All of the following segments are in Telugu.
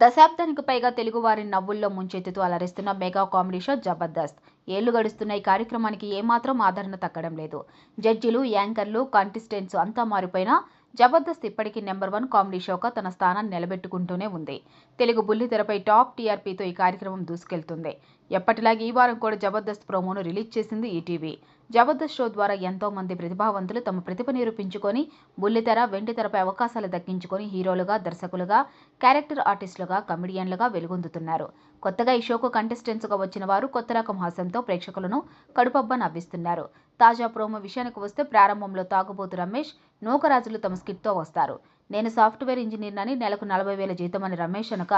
దశాబ్దానికి పైగా తెలుగువారి నవ్వుల్లో ముంచెత్తుతూ అలరిస్తున్న మెగా కామెడీ షో జబర్దస్త్. ఏళ్ళు గడుస్తున్న ఈ కార్యక్రమానికి ఏమాత్రం ఆదరణ తగ్గడం లేదు. జడ్జిలు యాంకర్లు కంటెస్టెంట్స్ అంతా మారిపోయినా జబర్దస్త్ ఇప్పటికీ నెంబర్ వన్ కామెడీ షోగా తన స్థానాన్ని నిలబెట్టుకుంటూనే ఉంది. తెలుగు బుల్లితెరపై టాప్ టీఆర్పీతో ఈ కార్యక్రమం దూసుకెళ్తుంది. ఎప్పటిలాగే ఈ వారం కూడా జబర్దస్త్ ప్రోమోను రిలీజ్ చేసింది ఈటీవీ. జబర్దస్త్ షో ద్వారా ఎంతో మంది ప్రతిభావంతులు తమ ప్రతిభ నిరూపించుకొని బుల్లితెర వెండితెరపై అవకాశాలు దక్కించుకొని హీరోలుగా దర్శకులుగా క్యారెక్టర్ ఆర్టిస్టులుగా కమెడియన్లుగా వెలుగొందుతున్నారు. కొత్తగా ఈ షోకు కంటెస్టెంట్స్గా వచ్చిన వారు కొత్త రకం హాస్యంతో ప్రేక్షకులను కడుపబ్బ నవ్విస్తున్నారు. తాజా ప్రోమో విషయానికి వస్తే ప్రారంభంలో తాగుబోతు రమేష్ నూకరాజులు తమ స్కిట్తో వస్తారు. నేను సాఫ్ట్వేర్ ఇంజనీర్ అని నెలకు నలభై వేల జీతం అని రమేష్ అనక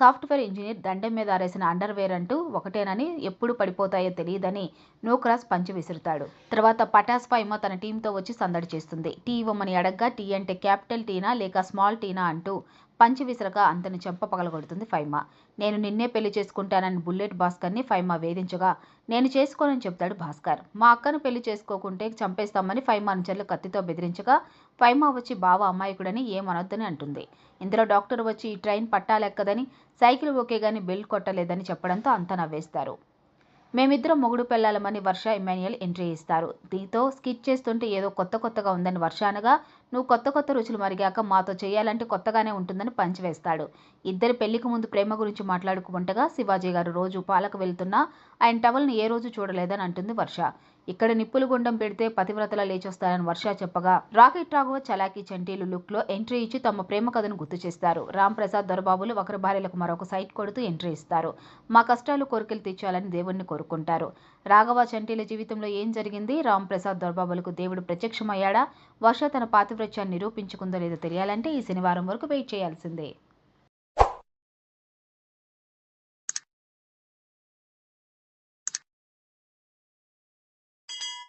సాఫ్ట్వేర్ ఇంజనీర్ దండెం మీద ఆరేసిన అండర్వేర్ అంటూ ఒకటేనని ఎప్పుడు పడిపోతాయో తెలియదని నోక్రాస్ పంచి విసురుతాడు. తర్వాత పటాస్ ఏమో తన టీంతో వచ్చి సందడి చేస్తుంది. టీ ఇవ్వమని అడగ్గా టీ అంటే క్యాపిటల్ టీనా లేక స్మాల్ టీనా అంటూ పంచి విసరగా అంతని చెంప పగలగొడుతుంది ఫైమా. నేను నిన్నే పెళ్ళి చేసుకుంటానని బుల్లెట్ భాస్కర్ని ఫైమా వేధించగా నేను చేసుకోనని చెప్తాడు భాస్కర్. మా అక్కను పెళ్ళి చేసుకోకుంటే చంపేస్తామని ఫైమా అనుచరులు కత్తితో బెదిరించగా ఫైమా వచ్చి బావ అమాయకుడని ఏమనొద్దని అంటుంది. ఇందులో డాక్టర్ వచ్చి ఈ ట్రైన్ పట్టాలెక్కదని సైకిల్ ఓకే గాని బిల్ కొట్టలేదని చెప్పడంతో అంతా నవ్వేస్తారు. మేమిద్దరం మొగుడు పెళ్ళాలమని వర్ష ఇమాన్యుయల్ ఎంట్రీ ఇస్తారు. దీంతో స్కిట్ చేస్తుంటే ఏదో కొత్త కొత్తగా ఉందని వర్ష అనగా నువ్వు కొత్త కొత్త రుచులు మరిగాక మాతో చేయాలంటే కొత్తగానే ఉంటుందని పంచివేస్తాడు. ఇద్దరి పెళ్ళికి ముందు ప్రేమ గురించి మాట్లాడుకుంటగా శివాజీ గారు రోజు పాలకు వెళ్తున్నా ఆయన టవల్ని ఏ రోజు చూడలేదని అంటుంది వర్ష. ఇక్కడ నిప్పులు గుండం పెడితే పతివ్రతలా లేచొస్తారని వర్ష చెప్పగా రాకెట్ రాఘవ చలాకీ చంటీలు లుక్లో ఎంట్రీ ఇచ్చి తమ ప్రేమ కథను గుర్తు చేస్తారు. రామ్ ప్రసాద్ దొరబాబులు ఒకరి భార్యలకు మరొక సైట్ కొడుతూ ఎంట్రీ ఇస్తారు. మా కష్టాలు కోరికలు తీర్చాలని దేవుణ్ణి కోరుకుంటారు. రాఘవ చంటీల జీవితంలో ఏం జరిగింది? రామ్ ప్రసాద్ దొరబాబులకు దేవుడు ప్రత్యక్షమయ్యాడా? వర్ష తన పాతివ్రత్యాన్ని నిరూపించుకుందో లేదో తెలియాలంటే ఈ శనివారం వరకు వెయిట్ చేయాల్సిందే.